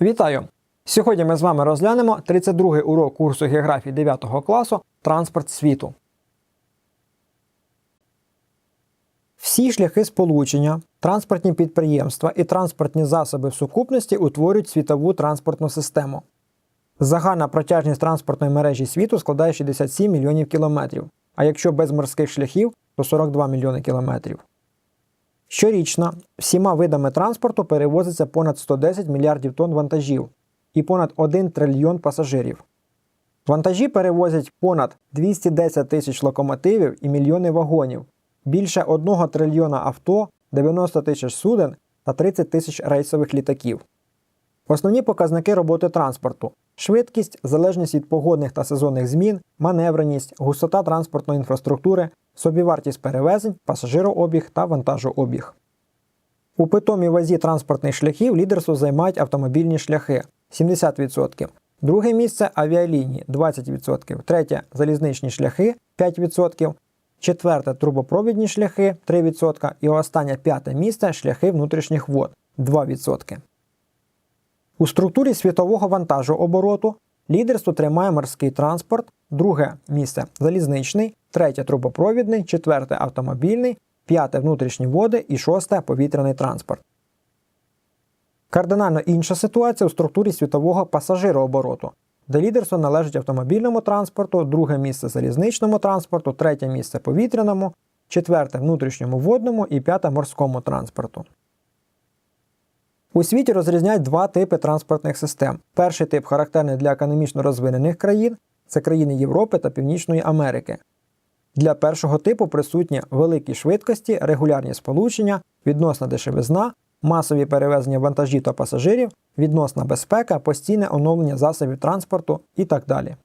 Вітаю! Сьогодні ми з вами розглянемо 32-й урок курсу географії 9 класу Транспорт світу. Всі шляхи сполучення, транспортні підприємства і транспортні засоби в сукупності утворюють світову транспортну систему. Загальна протяжність транспортної мережі світу складає 67 мільйонів кілометрів, а якщо без морських шляхів, то 42 мільйони кілометрів. Щорічно всіма видами транспорту перевозиться понад 110 мільярдів тонн вантажів і понад 1 трильйон пасажирів. Вантажі перевозять понад 210 тисяч локомотивів і мільйони вагонів, більше 1 трильйона авто, 90 тисяч суден та 30 тисяч рейсових літаків. Основні показники роботи транспорту: швидкість, залежність від погодних та сезонних змін, маневреність, густота транспортної інфраструктури, собівартість перевезень, пасажирообіг та вантажообіг. У питомій вазі транспортних шляхів лідерство займають автомобільні шляхи 70%. Друге місце авіалінії 20%, третє залізничні шляхи 5%, четверте трубопровідні шляхи 3% і останнє п'яте місце шляхи внутрішніх вод 2%. У структурі світового вантажообороту лідерство тримає морський транспорт, друге місце залізничний, третє трубопровідний, четверте автомобільний, п'яте внутрішні води і шосте повітряний транспорт. Кардинально інша ситуація у структурі світового пасажирообороту, де лідерство належить автомобільному транспорту, друге місце залізничному транспорту, третє місце повітряному, четверте внутрішньому водному і п'яте морському транспорту. У світі розрізняють два типи транспортних систем. Перший тип характерний для економічно розвинених країн це країни Європи та Північної Америки. Для першого типу присутні великі швидкості, регулярні сполучення, відносна дешевизна, масові перевезення вантажів та пасажирів, відносна безпека, постійне оновлення засобів транспорту і так далі.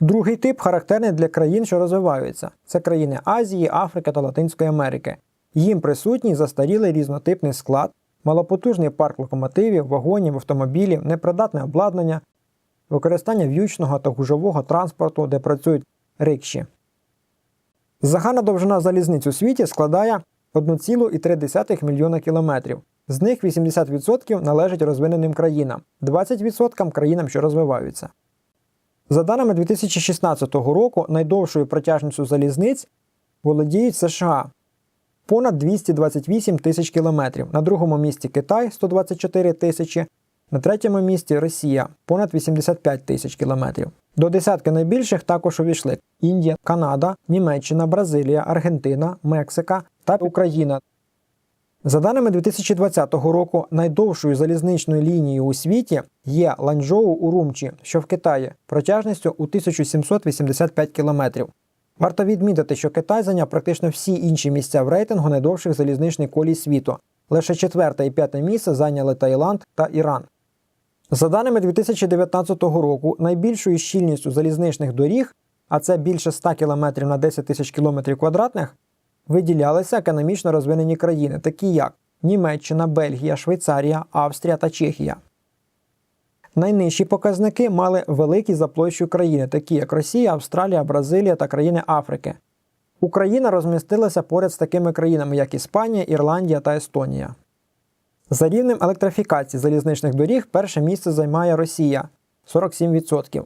Другий тип характерний для країн, що розвиваються. Це країни Азії, Африки та Латинської Америки. Їм присутній застарілий різнотипний склад, малопотужний парк локомотивів, вагонів, автомобілів, непридатне обладнання, використання в'ючного та гужового транспорту, де працюють рикші. Загальна довжина залізниць у світі складає 1,3 мільйона кілометрів. З них 80% належать розвиненим країнам, 20% країнам, що розвиваються. За даними 2016 року, найдовшою протяжністю залізниць володіють США понад 228 тисяч кілометрів. На другому місці Китай 124 тисячі, на третьому місці Росія понад 85 тисяч кілометрів. До десятки найбільших також увійшли Індія, Канада, Німеччина, Бразилія, Аргентина, Мексика та Україна. За даними 2020 року, найдовшою залізничною лінією у світі є Ланчжоу Урумчі, що в Китаї, протяжністю у 1785 кілометрів. Варто відмітити, що Китай зайняв практично всі інші місця в рейтингу найдовших залізничних колій світу. Лише четверте і п'яте місце зайняли Таїланд та Іран. За даними 2019 року, найбільшою щільністю залізничних доріг, а це більше 100 км на 10 тисяч км квадратних, виділялися економічно розвинені країни, такі як Німеччина, Бельгія, Швейцарія, Австрія та Чехія. Найнижчі показники мали великі за площею країни, такі як Росія, Австралія, Бразилія та країни Африки. Україна розмістилася поряд з такими країнами, як Іспанія, Ірландія та Естонія. За рівнем електрифікації залізничних доріг перше місце займає Росія 47%.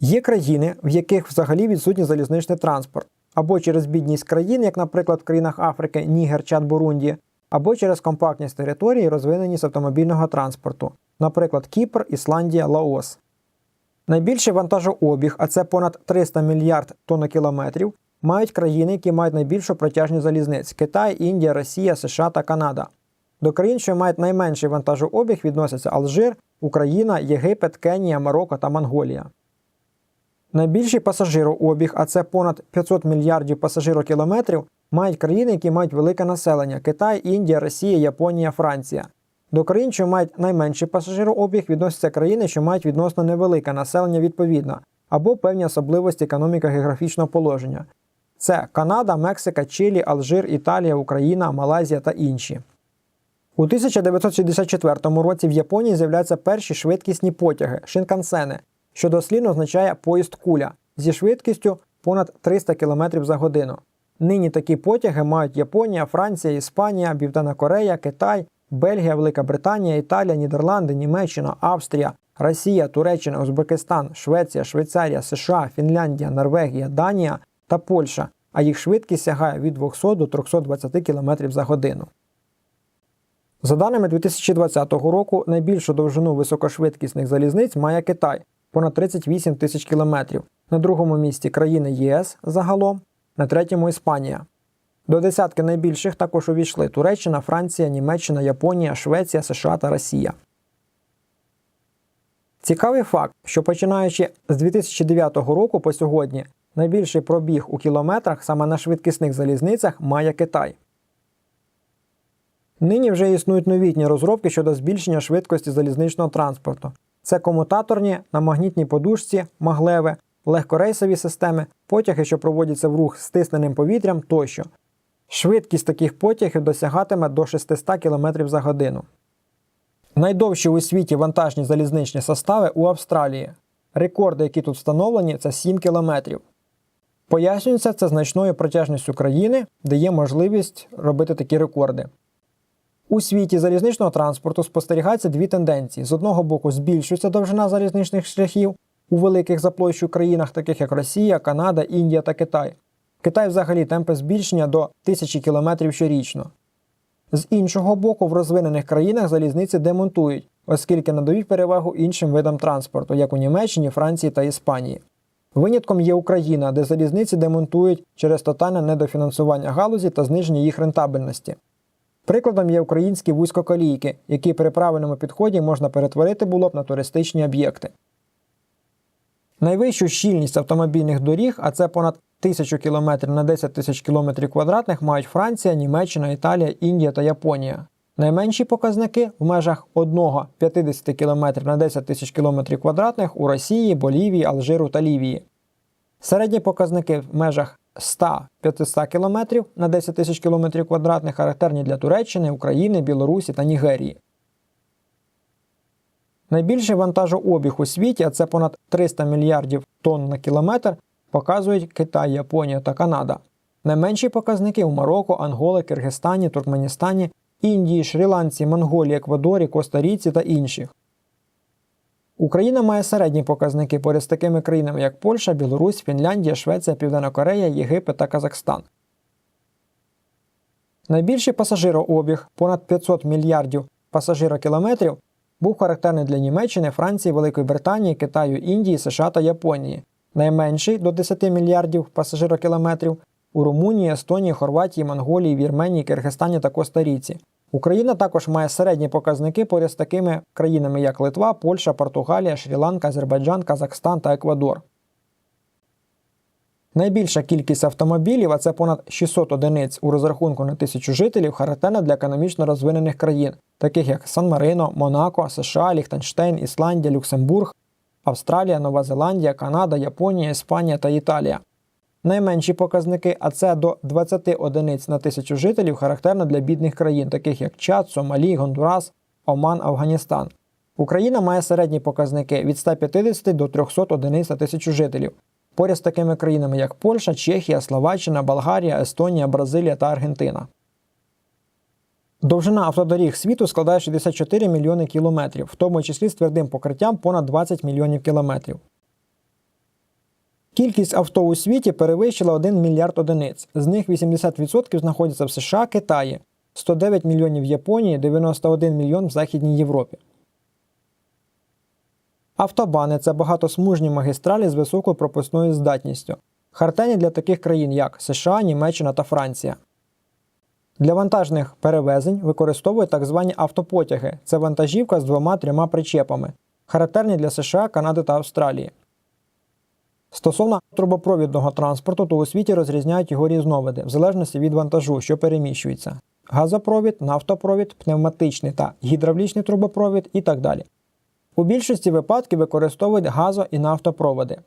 Є країни, в яких взагалі відсутній залізничний транспорт, або через бідність країн, як, наприклад, в країнах Африки, Нігер, Чад, Бурунді, або через компактність території розвиненість автомобільного транспорту, наприклад, Кіпр, Ісландія, Лаос. Найбільший вантажообіг, а це понад 300 мільярд тоннокілометрів, мають країни, які мають найбільшу протяжність залізниць Китай, Індія, Росія, США та Канада. До країн, що мають найменший вантажообіг, відносяться Алжир, Україна, Єгипет, Кенія, Марокко та Монголія. Найбільший пасажирообіг, а це понад 500 мільярдів пасажирокілометрів, мають країни, які мають велике населення Китай, Індія, Росія, Японія, Франція. До країн, що мають найменший пасажирообіг, відносяться країни, що мають відносно невелике населення відповідно, або певні особливості економіко-географічного положення. Це Канада, Мексика, Чилі, Алжир, Італія, Україна, Малайзія та інші. У 1964 році в Японії з'являються перші швидкісні потяги шинкансени, що дослівно означає поїзд куля зі швидкістю понад 300 км за годину. Нині такі потяги мають Японія, Франція, Іспанія, Південна Корея, Китай, Бельгія, Велика Британія, Італія, Нідерланди, Німеччина, Австрія, Росія, Туреччина, Узбекистан, Швеція, Швейцарія, США, Фінляндія, Норвегія, Данія та Польща, а їх швидкість сягає від 200 до 320 км за годину. За даними 2020 року, найбільшу довжину високошвидкісних залізниць має Китай понад 38 тисяч кілометрів. На другому місці країни ЄС загалом, на третьому Іспанія. До десятки найбільших також увійшли Туреччина, Франція, Німеччина, Японія, Швеція, США та Росія. Цікавий факт, що починаючи з 2009 року по сьогодні найбільший пробіг у кілометрах саме на швидкісних залізницях має Китай. Нині вже існують новітні розробки щодо збільшення швидкості залізничного транспорту. Це комутаторні на магнітній подушці, маглеве, легкорейсові системи, потяги, що проводяться в рух з стисненим повітрям тощо. Швидкість таких потягів досягатиме до 600 км за годину. Найдовші у світі вантажні залізничні состави у Австралії. Рекорди, які тут встановлені, це 7 км. Пояснюється це значною протяжністю країни, де є можливість робити такі рекорди. У світі залізничного транспорту спостерігаються дві тенденції: з одного боку, збільшується довжина залізничних шляхів у великих за площу країнах, таких як Росія, Канада, Індія та Китай. Китай взагалі темпи збільшення до тисячі кілометрів щорічно. З іншого боку, в розвинених країнах залізниці демонтують, оскільки надають перевагу іншим видам транспорту, як у Німеччині, Франції та Іспанії. Винятком є Україна, де залізниці демонтують через тотальне недофінансування галузі та зниження їх рентабельності. Прикладом є українські вузькоколійки, які при правильному підході можна перетворити було б на туристичні об'єкти. Найвищу щільність автомобільних доріг, а це понад 1000 км на 10 тисяч км квадратних, мають Франція, Німеччина, Італія, Індія та Японія. Найменші показники в межах 1-50 км на 10 тисяч км квадратних у Росії, Болівії, Алжиру та Лівії. Середні показники в межах 100-500 км на 10 тисяч км квадратних характерні для Туреччини, України, Білорусі та Нігерії. Найбільший вантажообіг у світі, а це понад 300 мільярдів тонн на кілометр, показують Китай, Японія та Канада. Найменші показники у Марокко, Анголи, Киргизстані, Туркменістані, Індії, Шрі-Ланці, Монголії, Еквадорі, Коста-Ріці та інших. Україна має середні показники поряд з такими країнами, як Польща, Білорусь, Фінляндія, Швеція, Південна Корея, Єгипет та Казахстан. Найбільший пасажирообіг понад 500 мільярдів пасажирокілометрів був характерний для Німеччини, Франції, Великої Британії, Китаю, Індії, США та Японії. Найменший до 10 мільярдів пасажирокілометрів у Румунії, Естонії, Хорватії, Монголії, Вірменії, Киргизстані та Коста-Ріці. Україна також має середні показники поряд з такими країнами, як Литва, Польща, Португалія, Шрі-Ланка, Азербайджан, Казахстан та Еквадор. Найбільша кількість автомобілів, а це понад 600 одиниць у розрахунку на тисячу жителів, характерна для економічно розвинених країн, таких як Сан-Марино, Монако, США, Ліхтенштейн, Ісландія, Люксембург, Австралія, Нова Зеландія, Канада, Японія, Іспанія та Італія. Найменші показники, а це до 20 одиниць на тисячу жителів, характерно для бідних країн, таких як Чад, Сомалі, Гондурас, Оман, Афганістан. Україна має середні показники від 150 до 300 одиниць на тисячу жителів. Поряд з такими країнами, як Польща, Чехія, Словаччина, Болгарія, Естонія, Бразилія та Аргентина. Довжина автодоріг світу складає 64 мільйони кілометрів, в тому числі з твердим покриттям понад 20 мільйонів кілометрів. Кількість авто у світі перевищила 1 мільярд одиниць. З них 80% знаходяться в США, Китаї, 109 мільйонів в Японії, 91 мільйон в Західній Європі. Автобани це багатосмужні магістралі з високою пропускною здатністю. Характерні для таких країн, як США, Німеччина та Франція. Для вантажних перевезень використовують так звані автопотяги це вантажівка з двома-трьома причепами, характерні для США, Канади та Австралії. Стосовно трубопровідного транспорту, то у світі розрізняють його різновиди в залежності від вантажу, що переміщується: газопровід, нафтопровід, пневматичний та гідравлічний трубопровід і так далі. У більшості випадків використовують газо- і нафтопроводи.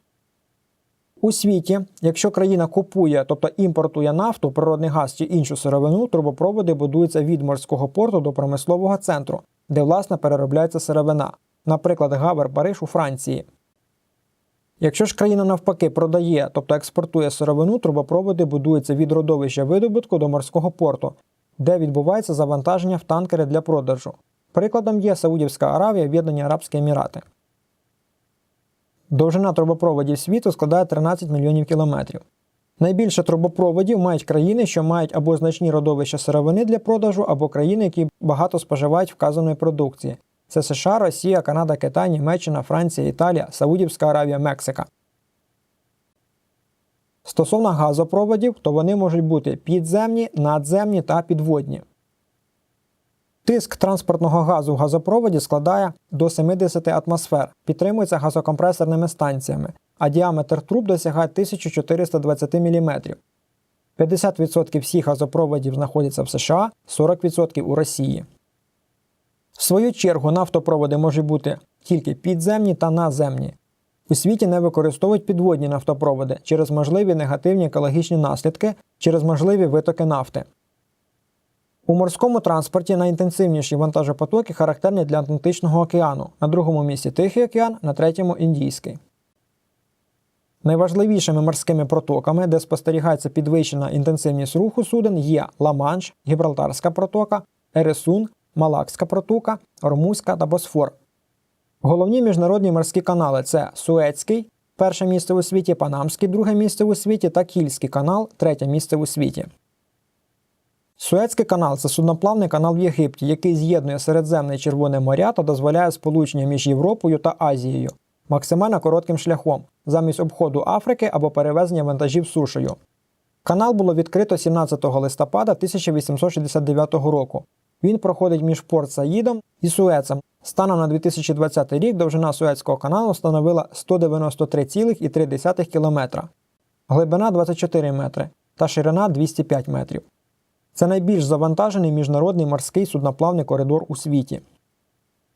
У світі, якщо країна купує, тобто імпортує нафту, природний газ чи іншу сировину, трубопроводи будуються від морського порту до промислового центру, де власне переробляється сировина, наприклад, Гавер Париж у Франції. Якщо ж країна навпаки продає, тобто експортує сировину, трубопроводи будуються від родовища видобутку до морського порту, де відбувається завантаження в танкери для продажу. Прикладом є Саудівська Аравія, Об'єднані Арабські Емірати. Довжина трубопроводів світу складає 13 мільйонів кілометрів. Найбільше трубопроводів мають країни, що мають або значні родовища сировини для продажу, або країни, які багато споживають вказаної продукції. Це США, Росія, Канада, Китай, Німеччина, Франція, Італія, Саудівська Аравія, Мексика. Стосовно газопроводів, то вони можуть бути підземні, надземні та підводні. Тиск транспортного газу в газопроводі складає до 70 атмосфер, підтримується газокомпресорними станціями, а діаметр труб досягає 1420 мм. 50% всіх газопроводів знаходяться в США, 40% у Росії. В свою чергу нафтопроводи можуть бути тільки підземні та наземні. У світі не використовують підводні нафтопроводи через можливі негативні екологічні наслідки, через можливі витоки нафти. У морському транспорті найінтенсивніші вантажопотоки характерні для Атлантичного океану, на другому місці Тихий океан, на третьому Індійський. Найважливішими морськими протоками, де спостерігається підвищена інтенсивність руху суден, є Ла-Манш, Гібралтарська протока, Ересун, Малакська протока, Ормузька та Босфор. Головні міжнародні морські канали це Суецький, перше місце у світі, Панамський, друге місце у світі та Кільський канал, третє місце у світі. Суецький канал це судноплавний канал в Єгипті, який з'єднує Середземне і Червоне моря та дозволяє сполучення між Європою та Азією максимально коротким шляхом, замість обходу Африки або перевезення вантажів сушею. Канал було відкрито 17 листопада 1869 року. Він проходить між Порт Саїдом і Суецем. Станом на 2020 рік довжина Суецького каналу становила 193,3 км, глибина 24 метри та ширина 205 метрів. Це найбільш завантажений міжнародний морський судноплавний коридор у світі.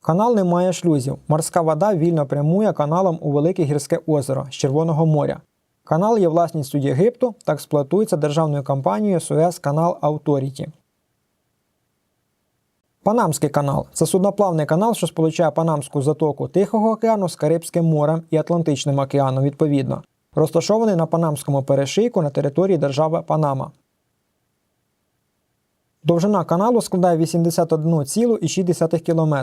Канал не має шлюзів. Морська вода вільно прямує каналом у Велике гірське озеро з Червоного моря. Канал є власністю Єгипту та експлуатується державною компанією Суез Канал Authority. Панамський канал це судноплавний канал, що сполучає Панамську затоку Тихого океану з Карибським морем і Атлантичним океаном відповідно, розташований на Панамському перешийку на території держави Панама. Довжина каналу складає 81,6 км,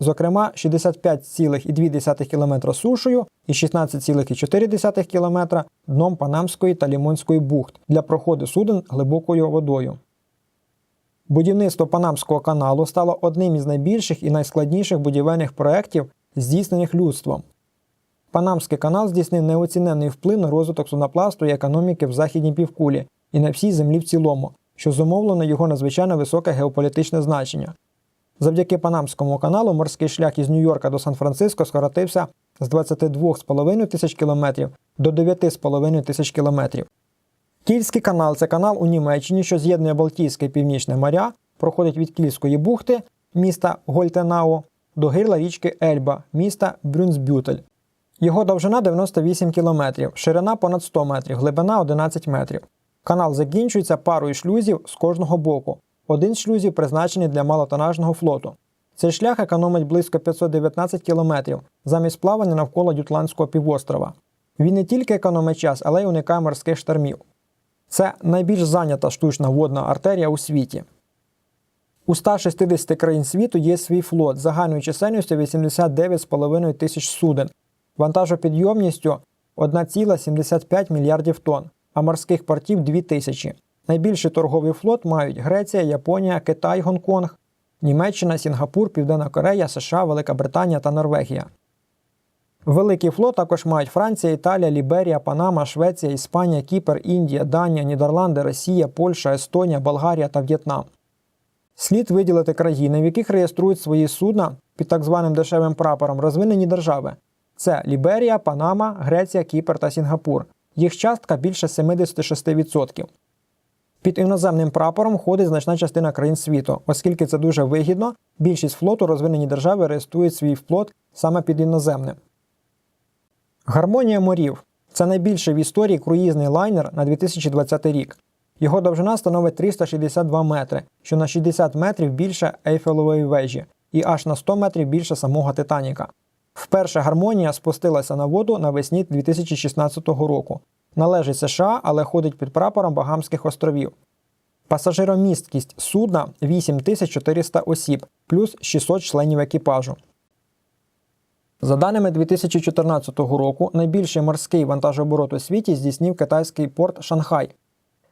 зокрема 65,2 км сушею і 16,4 км дном Панамської та Лімонської бухт для проходу суден глибокою водою. Будівництво Панамського каналу стало одним із найбільших і найскладніших будівельних проєктів, здійснених людством. Панамський канал здійснив неоціненний вплив на розвиток суднопласту і економіки в західній півкулі і на всій землі в цілому, що зумовлено його надзвичайно високе геополітичне значення. Завдяки Панамському каналу морський шлях із Нью-Йорка до Сан-Франциско скоротився з 22,5 тисяч кілометрів до 9,5 тисяч кілометрів. Кільський канал це канал у Німеччині, що з'єднує Балтійське і Північне моря, проходить від Кільської бухти міста Гольтенау до гирла річки Ельба, міста Брюнсбютель. Його довжина 98 км, ширина понад 100 метрів, глибина 11 метрів. Канал закінчується парою шлюзів з кожного боку. Один з шлюзів призначений для малотонажного флоту. Цей шлях економить близько 519 км замість плавання навколо Ютландського півострова. Він не тільки економить час, але й уникає морських штормів. Це найбільш зайнята штучна водна артерія у світі. У 160 країн світу є свій флот загальною чисельністю 89,5 тисяч суден, вантажопідйомністю 1,75 мільярдів тонн, а морських портів 2 тисячі. Найбільший торговий флот мають Греція, Японія, Китай, Гонконг, Німеччина, Сінгапур, Південна Корея, США, Велика Британія та Норвегія. Великий флот також мають Франція, Італія, Ліберія, Панама, Швеція, Іспанія, Кіпр, Індія, Данія, Нідерланди, Росія, Польща, Естонія, Болгарія та В'єтнам. Слід виділити країни, в яких реєструють свої судна під так званим дешевим прапором розвинені держави. Це Ліберія, Панама, Греція, Кіпр та Сінгапур. Їх частка більше 76%. Під іноземним прапором ходить значна частина країн світу, оскільки це дуже вигідно, більшість флоту розвинені держави реєструють свій флот саме під іноземним. Гармонія морів це найбільший в історії круїзний лайнер на 2020 рік. Його довжина становить 362 метри, що на 60 метрів більше Ейфелової вежі, і аж на 100 метрів більше самого Титаніка. Вперше гармонія спустилася на воду навесні 2016 року. Належить США, але ходить під прапором Багамських островів. Пасажиромісткість судна 8400 осіб, плюс 600 членів екіпажу. За даними 2014 року, найбільший морський вантажооборот у світі здійснив китайський порт Шанхай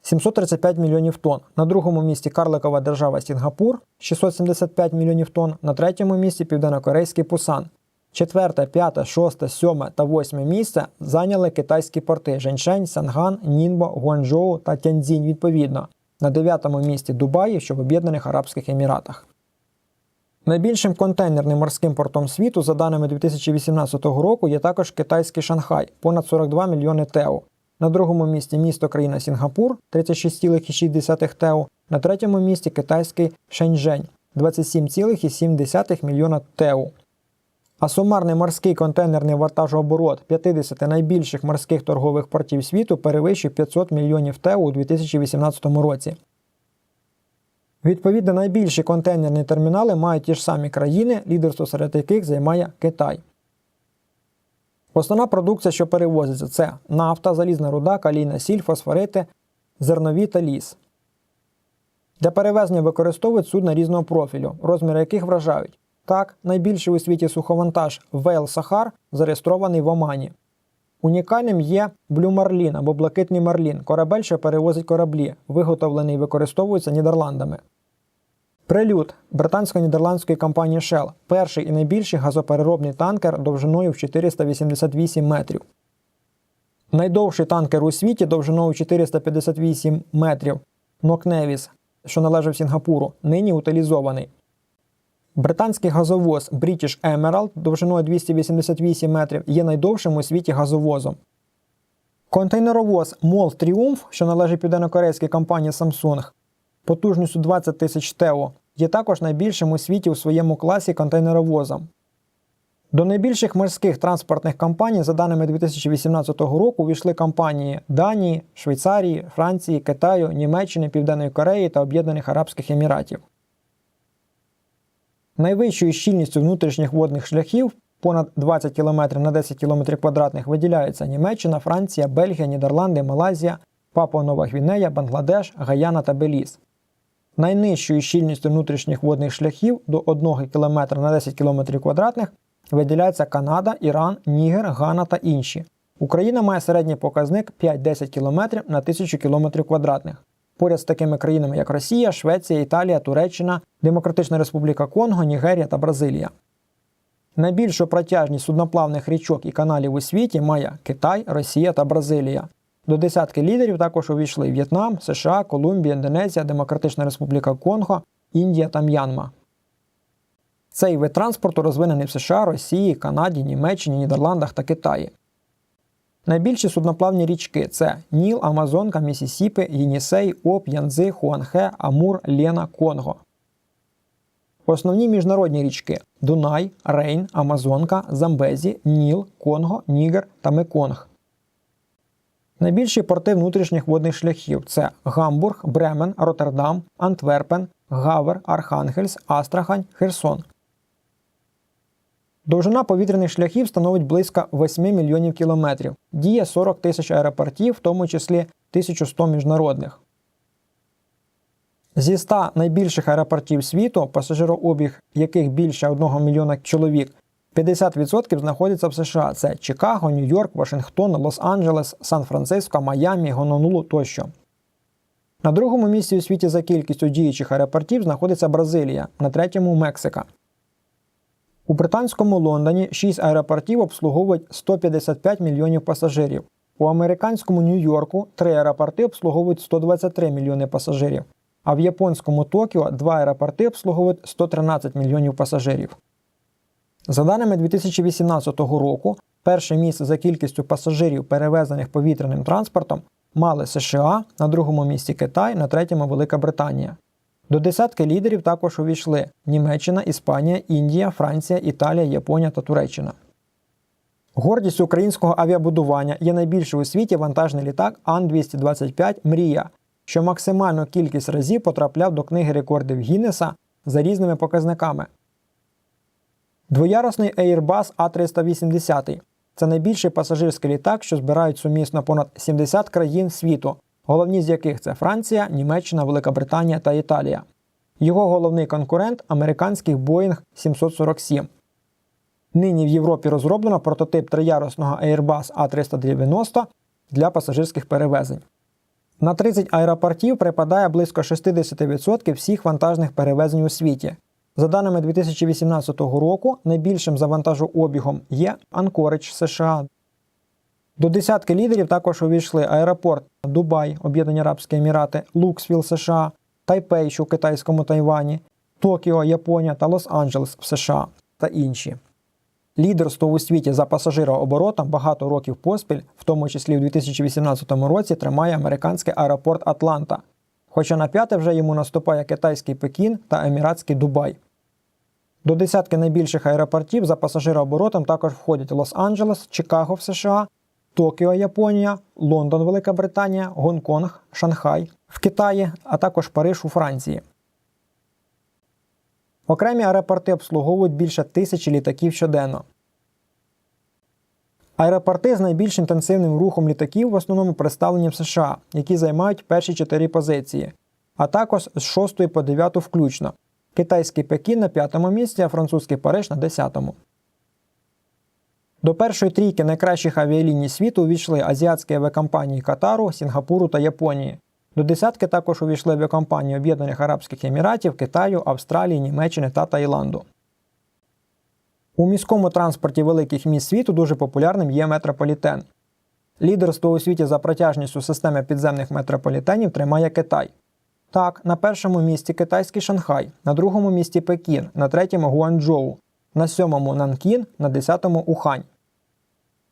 735 мільйонів тонн. На другому місці карликова держава Сінгапур 675 мільйонів тонн. На третьому місці південнокорейський Пусан. Четверте, п'яте, шосте, сьоме та восьме місце зайняли китайські порти Женьшень, Санган, Нінбо, Гуанчжоу та Тяньцзінь відповідно. На дев'ятому місці Дубаї, що в Об'єднаних Арабських Еміратах. Найбільшим контейнерним морським портом світу, за даними 2018 року, є також китайський Шанхай понад 42 мільйони ТЕУ. На другому місці місто країна Сінгапур 36,6 ТЕУ. На третьому місці китайський Шеньчжень 27,7 мільйона ТЕУ. А сумарний морський контейнерний вантажооборот 50 найбільших морських торгових портів світу перевищив 500 мільйонів ТЕУ у 2018 році. Відповідно, найбільші контейнерні термінали мають ті ж самі країни, лідерство серед яких займає Китай. Основна продукція, що перевозиться, це нафта, залізна руда, калійна сіль, фосфорити, зернові та ліс. Для перевезення використовують судна різного профілю, розміри яких вражають. Так, найбільший у світі суховантаж Вейл Сахар зареєстрований в Омані. Унікальним є Blue Marlin або Блакитний Марлін корабель, що перевозить кораблі, виготовлений і використовується Нідерландами. Прелюд британсько-нідерландської компанії Shell перший і найбільший газопереробний танкер довжиною в 488 метрів. Найдовший танкер у світі довжиною 458 метрів Нокневіс, що належав Сінгапуру, нині утилізований. Британський газовоз British Emerald довжиною 288 метрів є найдовшим у світі газовозом. Контейнеровоз Мол Тріумф, що належить південнокорейській компанії Samsung, потужністю 20 тисяч ТЕО, є також найбільшим у світі у своєму класі контейнеровозом. До найбільших морських транспортних компаній, за даними 2018 року, увійшли компанії Данії, Швейцарії, Франції, Китаю, Німеччини, Південної Кореї та Об'єднаних Арабських Еміратів. Найвищою щільністю внутрішніх водних шляхів понад 20 км на 10 км квадратних виділяються Німеччина, Франція, Бельгія, Нідерланди, Малайзія, Папуа Нова Гвінея, Бангладеш, Гаяна та Беліз. Найнижчою щільністю внутрішніх водних шляхів до 1 км на 10 км квадратних виділяються Канада, Іран, Нігер, Гана та інші. Україна має середній показник 5-10 км на 1000 км квадратних. Поряд з такими країнами, як Росія, Швеція, Італія, Туреччина, Демократична Республіка Конго, Нігерія та Бразилія. Найбільшу протяжність судноплавних річок і каналів у світі має Китай, Росія та Бразилія. До десятки лідерів також увійшли В'єтнам, США, Колумбія, Індонезія, Демократична Республіка Конго, Індія та М'янма. Цей вид транспорту розвинений в США, Росії, Канаді, Німеччині, Нідерландах та Китаї. Найбільші судноплавні річки це Ніл, Амазонка, Місісіпи, Єнісей, Оп, Янзи, Хуанхе, Амур, Лена, Конго. Основні міжнародні річки Дунай, Рейн, Амазонка, Замбезі, Ніл, Конго, Нігер та Меконг. Найбільші порти внутрішніх водних шляхів це Гамбург, Бремен, Роттердам, Антверпен, Гавер, Архангельс, Астрахань, Херсон. Довжина повітряних шляхів становить близько 8 мільйонів кілометрів. Діє 40 тисяч аеропортів, в тому числі 1100 міжнародних. Зі 100 найбільших аеропортів світу, пасажирообіг яких більше 1 мільйона чоловік, 50% знаходяться в США. Це Чикаго, Нью-Йорк, Вашингтон, Лос-Анджелес, Сан-Франциско, Майамі, Гонолулу тощо. На другому місці у світі за кількістю діючих аеропортів знаходиться Бразилія, на третьому Мексика. У британському Лондоні 6 аеропортів обслуговують 155 мільйонів пасажирів. У американському Нью-Йорку 3 аеропорти обслуговують 123 мільйони пасажирів, а в японському Токіо 2 аеропорти обслуговують 113 мільйонів пасажирів. За даними 2018 року, перше місце за кількістю пасажирів, перевезених повітряним транспортом, мали США, на другому місці Китай, на третьому Велика Британія. До десятки лідерів також увійшли Німеччина, Іспанія, Індія, Франція, Італія, Японія та Туреччина. Гордістю українського авіабудування є найбільший у світі вантажний літак Ан-225 Мрія, що максимальну кількість разів потрапляв до книги рекордів Гіннеса за різними показниками. Двоярусний Airbus A380 це найбільший пасажирський літак, що збирають сумісно понад 70 країн світу, головні з яких це Франція, Німеччина, Велика Британія та Італія. Його головний конкурент американський Boeing 747. Нині в Європі розроблено прототип триярусного Airbus A390 для пасажирських перевезень. На 30 аеропортів припадає близько 60% всіх вантажних перевезень у світі. За даними 2018 року, найбільшим за вантажообігом є Анкоридж США. До десятки лідерів також увійшли аеропорт Дубай, Об'єднані Арабські Емірати, Луксвіл, США, Тайпей, що в китайському Тайвані, Токіо, Японія та Лос-Анджелес в США та інші. Лідерство у світі за пасажирооборотом багато років поспіль, в тому числі у 2018 році, тримає американський аеропорт Атланта. Хоча на п'яте вже йому наступає китайський Пекін та Еміратський Дубай. До десятки найбільших аеропортів за пасажирооборотом також входять Лос-Анджелес, Чикаго в США, Токіо, Японія, Лондон, Велика Британія, Гонконг, Шанхай в Китаї, а також Париж у Франції. Окремі аеропорти обслуговують більше тисячі літаків щоденно. Аеропорти з найбільш інтенсивним рухом літаків в основному представлені в США, які займають перші чотири позиції, а також з 6 по 9 включно. Китайський Пекін на п'ятому місці, а французький Париж на десятому. До першої трійки найкращих авіаліній світу увійшли азіатські авіакомпанії Катару, Сінгапуру та Японії. До десятки також увійшли авіакомпанії Об'єднаних Арабських Еміратів, Китаю, Австралії, Німеччини та Таїланду. У міському транспорті великих міст світу дуже популярним є метрополітен. Лідерство у світі за протяжністю системи підземних метрополітенів тримає Китай. Так, на першому місці китайський Шанхай, на другому місці Пекін, на третьому Гуанчжоу, на сьомому Нанкін, на десятому Ухань.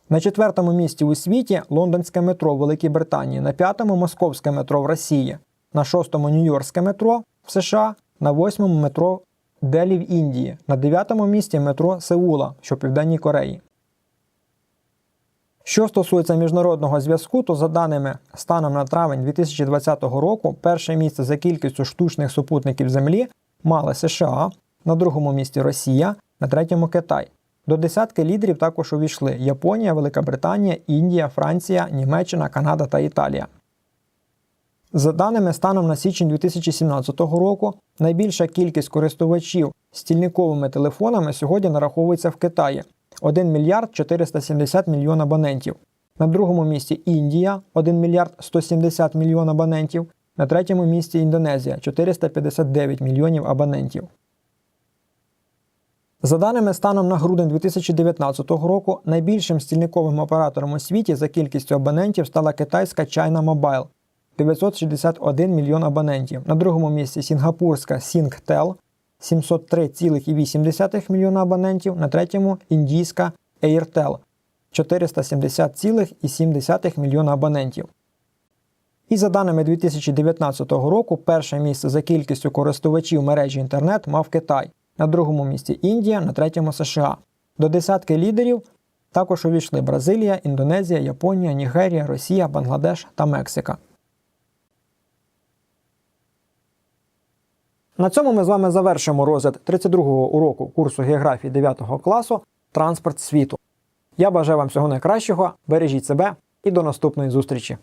На четвертому місці у світі лондонське метро в Великій Британії, на п'ятому московське метро в Росії, на шостому Нью-Йоркське метро в США, на восьмому метро Делі в Індії, на дев'ятому місці метро Сеула, що в Південній Кореї. Що стосується міжнародного зв'язку, то за даними станом на травень 2020 року, перше місце за кількістю штучних супутників Землі мали США, на другому місці Росія, на третьому Китай. До десятки лідерів також увійшли Японія, Велика Британія, Індія, Франція, Німеччина, Канада та Італія. За даними станом на січень 2017 року, найбільша кількість користувачів стільниковими телефонами сьогодні нараховується в Китаї 1 мільярд 470 мільйон абонентів. На другому місці Індія 1 мільярд 170 мільйон абонентів. На третьому місці Індонезія 459 мільйонів абонентів. За даними станом на грудень 2019 року, найбільшим стільниковим оператором у світі за кількістю абонентів стала китайська China Mobile 961 мільйон абонентів. На другому місці сінгапурська Singtel 703,8 мільйона абонентів. На третьому індійська Airtel 470,7 мільйона абонентів. І за даними 2019 року, перше місце за кількістю користувачів мережі інтернет мав Китай, на другому місці Індія, на третьому США. До десятки лідерів також увійшли Бразилія, Індонезія, Японія, Нігерія, Росія, Бангладеш та Мексика. На цьому ми з вами завершимо розгляд 32-го уроку курсу географії 9 класу Транспорт світу. Я бажаю вам всього найкращого, бережіть себе і до наступної зустрічі!